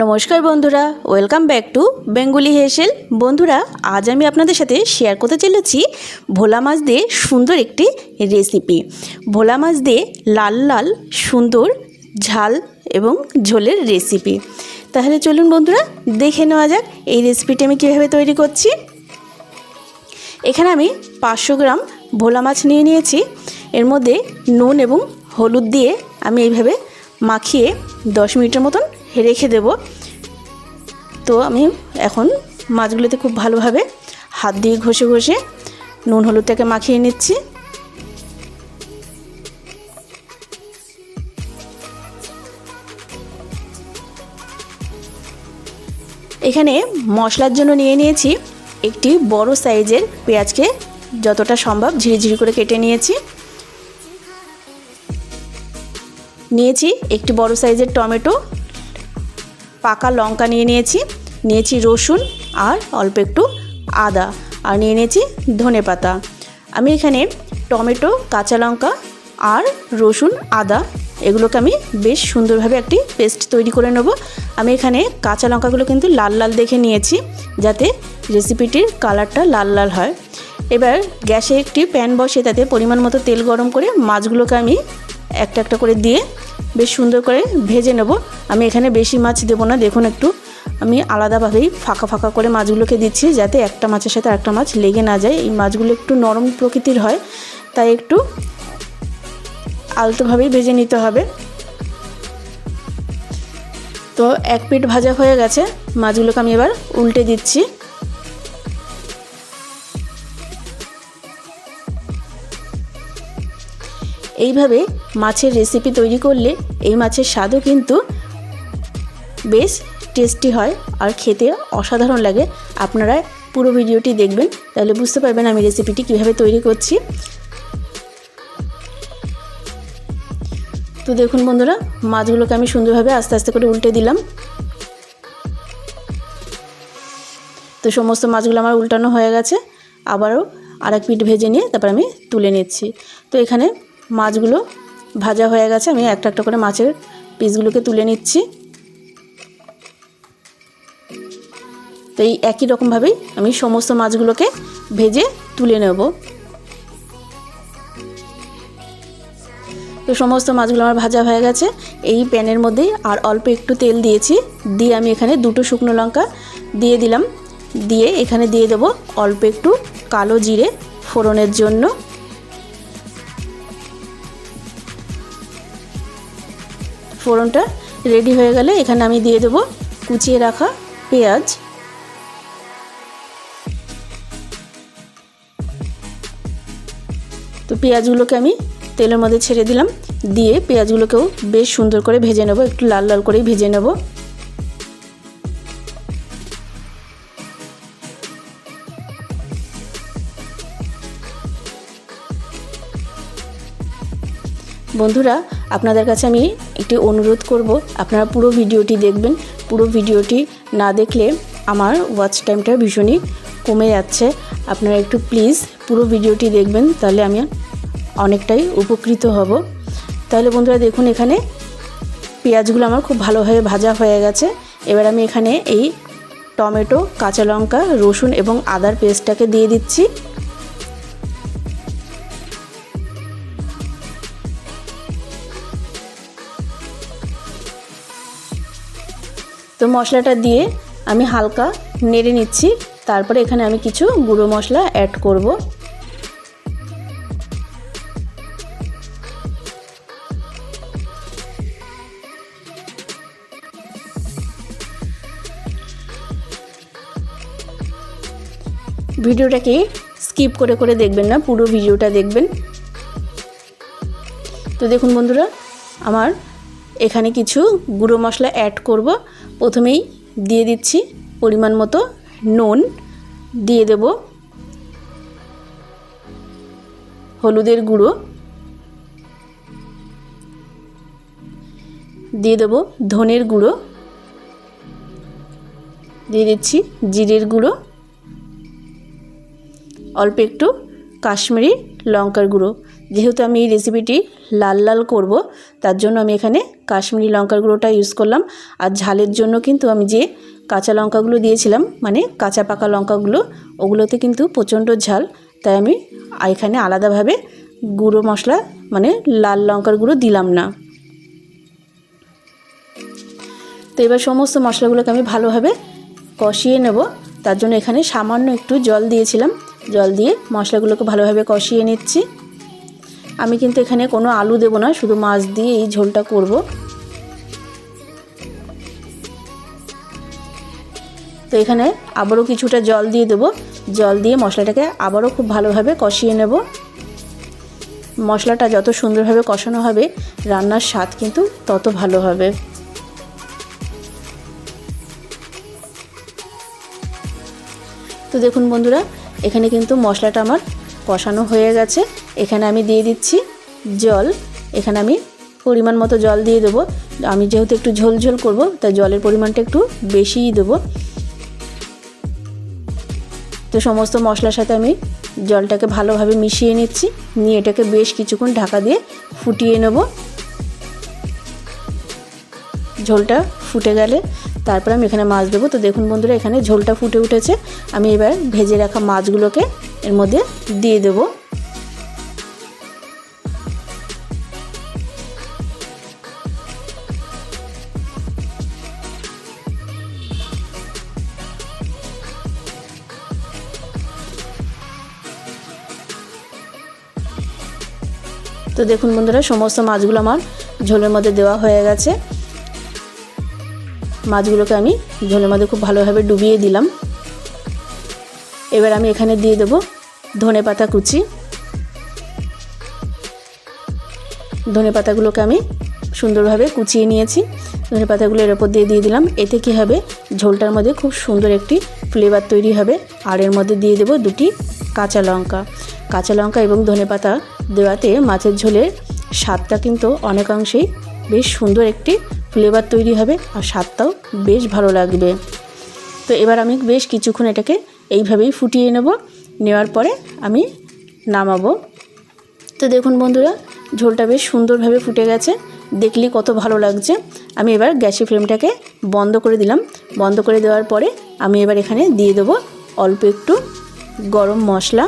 নমস্কার বন্ধুরা welcome back to Bengali হেসেল বন্ধুরা, আজ আমি আপনাদের সাথে শেয়ার করতে চলেছি ভোলা মাছ দিয়ে সুন্দর একটি রেসিপি ভোলা মাছ দিয়ে লাল লাল, সুন্দর, ঝাল এবং ঝোলের রেসিপি তাহলে চলুন বন্ধুরা, দেখে নেওয়া যাক এই রেসিপিটি আমি কীভাবে তৈরি করছি। এখানে আমি পাঁচশো গ্রাম ভোলা মাছ নিয়ে নিয়েছি। এর মধ্যে নুন এবং হলুদ দিয়ে আমি এইভাবে মাখিয়ে দশ মিনিটের মতন রেখে দেব। তো আমি এখন মাছগুলোতে খুব ভালোভাবে হাত দিয়ে ঘষে ঘষে নুন হলুদটাকে মাখিয়ে নিচ্ছি। এখানে মশলার জন্য নিয়ে নিয়েছি একটি বড় সাইজের পেঁয়াজকে যতটা সম্ভব ঝিরিঝিরি করে কেটে নিয়েছি। নিয়েছি একটি বড় সাইজের টমেটো পাকা লঙ্কা নিয়ে নিয়েছি। নিয়েছি রসুন আর অল্প একটু আদা। আর নিয়ে নিয়েছি ধনে পাতা। আমি এখানে টমেটো, কাঁচা লঙ্কা আর রসুন, আদা এগুলোকে আমি বেশ সুন্দরভাবে একটি পেস্ট তৈরি করে নেব। আমি এখানে কাঁচা লঙ্কাগুলো কিন্তু লাল লাল দেখে নিয়েছি যাতে রেসিপিটির কালারটা লাল লাল হয়। এবার গ্যাসে একটি প্যান বসে তাতে পরিমাণ মতো তেল গরম করে মাছগুলোকে আমি একটা একটা করে দিয়ে বেশ সুন্দর করে ভেজে নেব। আমি এখানে বেশি মাছ দেবো না। দেখুন একটু, আমি আলাদাভাবেই ফাঁকা ফাঁকা করে মাছগুলোকে দিচ্ছি যাতে একটা মাছের সাথে একটা মাছ লেগে না যায়। এই মাছগুলো একটু নরম প্রকৃতির হয়, তাই একটু আলতোভাবেই ভেজে নিতে হবে। তো এক পিঠ ভাজা হয়ে গেছে। মাছগুলোকে আমি এবার উল্টে দিচ্ছি। এইভাবে মাছের রেসিপি তৈরি করলে এই মাছের স্বাদও কিন্তু বেশ টেস্টি হয় আর খেতে অসাধারণ লাগে। আপনারা পুরো ভিডিওটি দেখবেন, তাহলে বুঝতে পারবেন আমি রেসিপিটি কীভাবে তৈরি করছি। তো দেখুন বন্ধুরা, মাছগুলোকে আমি সুন্দরভাবে আস্তে আস্তে করে উল্টে দিলাম। তো সমস্ত মাছগুলো আমার উল্টানো হয়ে গেছে। আবারও আর এক পিঠ ভেজে নিয়ে তারপর আমি তুলে নিচ্ছি। তো এখানে মাছগুলো ভাজা হয়ে গেছে। আমি একটা একটা করে মাছের পিসগুলোকে তুলে নিচ্ছি। তো এই একই রকমভাবেই আমি সমস্ত মাছগুলোকে ভেজে তুলে নেব। তো সমস্ত মাছগুলো আমার ভাজা হয়ে গেছে। এই প্যানের মধ্যেই আর অল্প একটু তেল দিয়েছি। দিয়ে আমি এখানে দুটো শুকনো লঙ্কা দিয়ে দিলাম। দিয়ে এখানে দিয়ে দেবো অল্প একটু কালো জিরে ফোড়নের জন্য। ফোড়নটা রেডি হয়ে গেলে এখানে আমি দিয়ে দেবো কুচিয়ে রাখা পেঁয়াজ। তো পেঁয়াজগুলোকে আমি তেলের মধ্যে ছেড়ে দিলাম। দিয়ে পেঁয়াজগুলোকেও বেশ সুন্দর করে ভেজে নেব, একটু লাল লাল করেই ভেজে নেব। বন্ধুরা আপনাদের কাছে আমি একটি অনুরোধ করব, আপনারা পুরো ভিডিওটি দেখবেন। পুরো ভিডিওটি না দেখলে আমার ওয়াচ টাইমটা ভীষণই কমে যাচ্ছে। আপনারা একটু প্লিজ পুরো ভিডিওটি দেখবেন, তাহলে আমি অনেকটাই উপকৃত হব। তাহলে বন্ধুরা দেখুন এখানে পেঁয়াজগুলো আমার খুব ভালোভাবে ভাজা হয়ে গেছে। এবার আমি এখানে এই টমেটো, কাঁচা লঙ্কা, রসুন এবং আদার পেস্টটাকে দিয়ে দিচ্ছি। তো মশলাটা দিয়ে আমি হালকা নেড়ে নিচ্ছি। তারপরে এখানে আমি কিছু গুঁড়ো মশলা অ্যাড করব। ভিডিওটাকে স্কিপ করে করে দেখবেন না, পুরো ভিডিওটা দেখবেন। তো দেখুন বন্ধুরা, আমার এখানে কিছু গুঁড়ো মশলা অ্যাড করব। প্রথমেই দিয়ে দিচ্ছি পরিমাণ মতো নুন, দিয়ে দেব হলুদের গুঁড়ো। দিয়ে দেব ধনের গুঁড়ো। দিয়ে দিচ্ছি জিরের গুঁড়ো। অল্প একটু কাশ্মীরি লঙ্কার গুঁড়ো। যেহেতু আমি এই রেসিপিটি লাল লাল করব, তার জন্য আমি এখানে কাশ্মীরি লঙ্কার গুঁড়োটা ইউজ করলাম। আর ঝালের জন্য কিন্তু আমি যে কাঁচা লঙ্কাগুলো দিয়েছিলাম মানে কাঁচা পাকা লঙ্কাগুলো, ওগুলোতে কিন্তু প্রচণ্ড ঝাল। তাই আমি এখানে আলাদাভাবে গুঁড়ো মশলা মানে লাল লঙ্কার গুঁড়ো দিলাম না। তো এবার সমস্ত মশলাগুলোকে আমি ভালোভাবে কষিয়ে নেব। তার জন্য এখানে সামান্য একটু জল দিয়েছিলাম। জল দিয়ে মশলাগুলোকে ভালোভাবে কষিয়ে নিচ্ছি। আমি কিন্তু এখানে কোনো আলু দেব না, শুধু মাছ দিয়ে এই ঝোলটা করব। তো এখানে আবারও কিছুটা জল দিয়ে দেবো। জল দিয়ে মশলাটাকে আবারও খুব ভালোভাবে কষিয়ে নেব। মশলাটা যত সুন্দরভাবে কষানো হবে, রান্নার স্বাদ কিন্তু তত ভালো হবে। তো দেখুন বন্ধুরা, এখানে কিন্তু মশলাটা আমার কষানো হয়ে গেছে। এখানে আমি দিয়ে দিচ্ছি জল। এখানে আমি পরিমাণ মতো জল দিয়ে দেবো। আমি যেহেতু একটু ঝোল ঝোল করব, তাই জলের পরিমাণটা একটু বেশিই দেবো। তো সমস্ত মশলার সাথে আমি জলটাকে ভালোভাবে মিশিয়ে নিচ্ছি। নিয়ে এটাকে বেশ কিছুক্ষণ ঢাকা দিয়ে ফুটিয়ে নেব। ঝোলটা ফুটে গেলে তারপর আমি এখানে মাছ দেবো। তো দেখুন বন্ধুরা, এখানে ঝোলটা ফুটে উঠেছে। আমি এবার ভেজে রাখা মাছগুলোকে এর মধ্যে দিয়ে দেব। তো দেখুন বন্ধুরা, সমস্ত মাছগুলো আমার ঝোলের মধ্যে দেওয়া হয়ে গেছে। মাছগুলোকে আমি ঝোলের মধ্যে খুব ভালোভাবে ডুবিয়ে দিলাম। এবার আমি এখানে দিয়ে দেবো ধনে পাতা কুচি। ধনে পাতাগুলোকে আমি সুন্দরভাবে কুচিয়ে নিয়েছি। ধনে পাতাগুলো এর ওপর দিয়ে দিয়ে দিলাম। এতে কি হবে? ঝোলটার মধ্যে খুব সুন্দর একটি ফ্লেভার তৈরি হবে। আর এর মধ্যে দিয়ে দেবো দুটি কাঁচা লঙ্কা। কাঁচা লঙ্কা এবং ধনে পাতা দেওয়াতে মাছের ঝোলের স্বাদটা কিন্তু অনেকাংশেই বেশ সুন্দর একটি ফ্লেভার তৈরি হবে আর স্বাদটাও বেশ ভালো লাগবে। তো এবার আমি বেশ কিছুক্ষণ এটাকে এইভাবেই ফুটিয়ে নেব। নেওয়ার পরে আমি নামাবো। তো দেখুন বন্ধুরা, ঝোলটা বেশ সুন্দরভাবে ফুটে গেছে। দেখলে কত ভালো লাগছে। আমি এবার গ্যাসের ফ্লেমটাকে বন্ধ করে দিলাম। বন্ধ করে দেওয়ার পরে আমি এবার এখানে দিয়ে দেবো অল্প একটু গরম মশলা।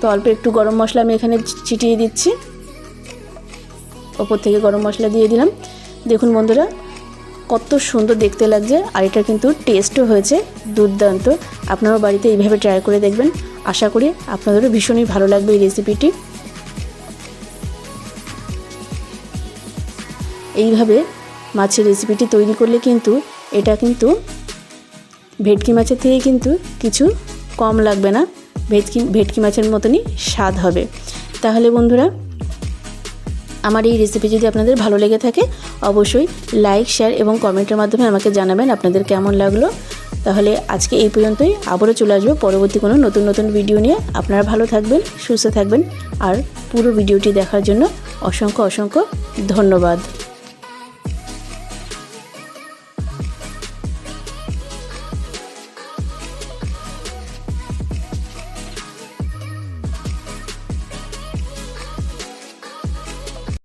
তো অল্প একটু গরম মশলা আমি এখানে ছিটিয়ে দিচ্ছি। ওপর থেকে গরম মশলা দিয়ে দিলাম। দেখুন বন্ধুরা, কত সুন্দর দেখতে লাগছে আর এটা কিন্তু টেস্টও হয়েছে দুর্দান্ত। আপনারাও বাড়িতে এইভাবে ট্রাই করে দেখবেন। আশা করি আপনাদেরও ভীষণই ভালো লাগবে এই রেসিপিটি এইভাবে মাছের রেসিপিটি তৈরি করলে কিন্তু এটা কিন্তু ভেটকি মাছের থেকে কিন্তু কিছু কম লাগবে না। ভেটকি ভেটকি মাছের মতনই স্বাদ হবে। তাহলে বন্ধুরা আমার এই রেসিপি যদি আপনাদের ভালো লেগে থাকে, অবশ্যই লাইক শেয়ার এবং কমেন্টের মাধ্যমে আমাকে জানাবেন আপনাদের কেমন লাগল। তাহলে আজকে এই পর্যন্তই, আবারও চলে আসব পরবর্তী কোনো নতুন নতুন ভিডিও নিয়ে। আপনারা ভালো থাকবেন, সুস্থ থাকবেন, আর পুরো ভিডিওটি দেখার জন্য অসংখ্য অসংখ্য ধন্যবাদ।